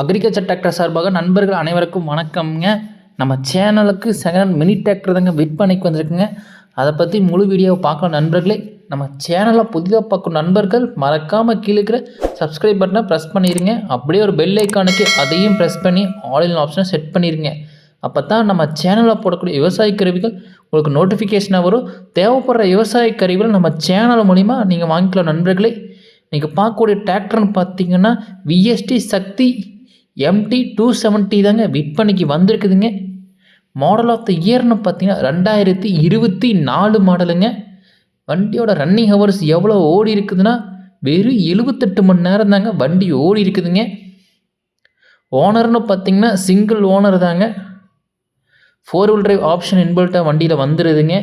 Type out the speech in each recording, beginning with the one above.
Agriculture tractor சார்பாக நண்பர்கள் அனைவருக்கும் வணக்கம்ங்க. நம்ம சேனலுக்கு செகண்ட் மினி டிராக்டர் தாங்க விற்பனைக்கு வந்திருக்குங்க. அதை பற்றி முழு வீடியோவை பார்க்கணும் நண்பர்களே. நம்ம சேனலை புதிதாக பார்க்கும் நண்பர்கள் மறக்காமல் கீழே இருக்கிற சப்ஸ்கிரைப் பட்டனை ப்ரெஸ் பண்ணிடுங்க அப்படியே ஒரு பெல் ஐக்கானுக்கு அதையும் ப்ரெஸ் பண்ணி ஆன்லைன் ஆப்ஷனை செட் பண்ணிடுங்க அப்போ தான் நம்ம சேனலில் போடக்கூடிய விவசாய கருவிகள் உங்களுக்கு நோட்டிஃபிகேஷனாக வரும். தேவைப்படுற விவசாய கருவிகள் நம்ம சேனல் மூலிமா நீங்கள் வாங்கிக்கலாம் நண்பர்களே. நீங்கள் பார்க்கக்கூடிய டிராக்டர்னு பார்த்தீங்கன்னா VST Shakti MT two seventy தாங்க விற்பனைக்கு வந்திருக்குதுங்க. மாடல் ஆஃப் த இயர்னு பார்த்தீங்கன்னா ரெண்டாயிரத்தி இருபத்தி நாலு மாடலுங்க. வண்டியோட ரன்னிங் ஹவர்ஸ் எவ்வளோ ஓடி இருக்குதுன்னா வெறும் எழுபத்தெட்டு மணி நேரம் தாங்க வண்டி ஓடி இருக்குதுங்க. ஓனர்னு பார்த்தீங்கன்னா சிங்கிள் ஓனர் தாங்க. ஃபோர் வீல் டிரைவ் ஆப்ஷன் இன்பில்ட்டாக வண்டியில் வந்துடுதுங்க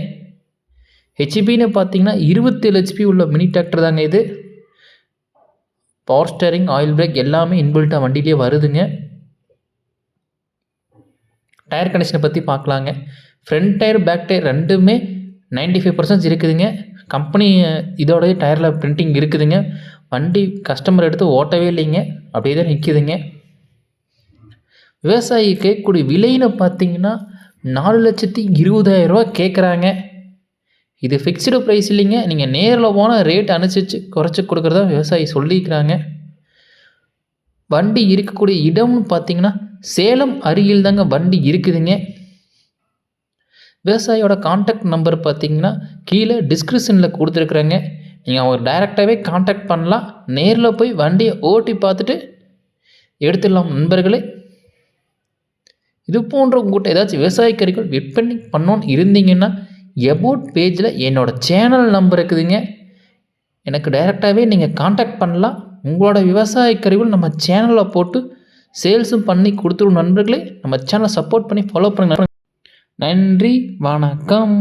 ஹெச்பின்னு பார்த்தீங்கன்னா இருபத்தேழு ஹெச்பி உள்ள மினி டிராக்டர் தாங்க இது. பவர் ஸ்டேரிங் ஆயில் பிரேக் எல்லாமே இன்பில்ட்டாக வண்டியிலே வருதுங்க. டயர் கண்டிஷனை பற்றி பார்க்கலாங்க ஃப்ரண்ட் டயர் பேக் டயர் ரெண்டுமே 95% ஃபைவ் பர்சன்ட் இருக்குதுங்க கம்பெனி இதோடய டயரில் பிரிண்டிங் இருக்குதுங்க. வண்டி கஸ்டமர் எடுத்து ஓட்டவே இல்லைங்க. அப்படியே தான் நிற்கிதுங்க விவசாயி கேட்கக்கூடிய விலைன்னு பார்த்தீங்கன்னா நாலு லட்சத்தி இருபதாயிரரூவா கேட்குறாங்க இது ஃபிக்ஸ்டு ப்ரைஸ் இல்லைங்க. நீங்கள் நேரில் போனால் ரேட் அனுசரித்து குறைச்சி கொடுக்குறதா விவசாயி சொல்லிக்கிறாங்க வண்டி இருக்கக்கூடிய இடம்னு பார்த்தீங்கன்னா சேலம் அருகில் தாங்க வண்டி இருக்குதுங்க. விவசாயியோட காண்டாக்ட் நம்பர் பார்த்தீங்கன்னா கீழே டிஸ்கிரிப்ஷனில் கொடுத்துருக்குறேங்க. நீங்கள் அவங்க டைரெக்டாகவே காண்டாக்ட் பண்ணலாம். நேரில் போய் வண்டியை ஓட்டி பார்த்துட்டு எடுத்துடலாம் நண்பர்களே. இது போன்ற உங்கள்கிட்ட ஏதாச்சும் விவசாய கறிகள் விற்பனை பண்ணோன்னு இருந்தீங்கன்னா எபோட் பேஜில் என்னோடய சேனல் நம்பர் இருக்குதுங்க. எனக்கு டைரெக்டாகவே நீங்கள் காண்டாக்ட் பண்ணலாம். உங்களோட விவசாய கருவிகள் நம்ம சேனலில் போட்டு சேல்ஸும் பண்ணி கொடுத்துரும் நண்பர்களே. நம்ம சேனலை சப்போர்ட் பண்ணி ஃபாலோ பண்ணுங்க. நன்றி வணக்கம்.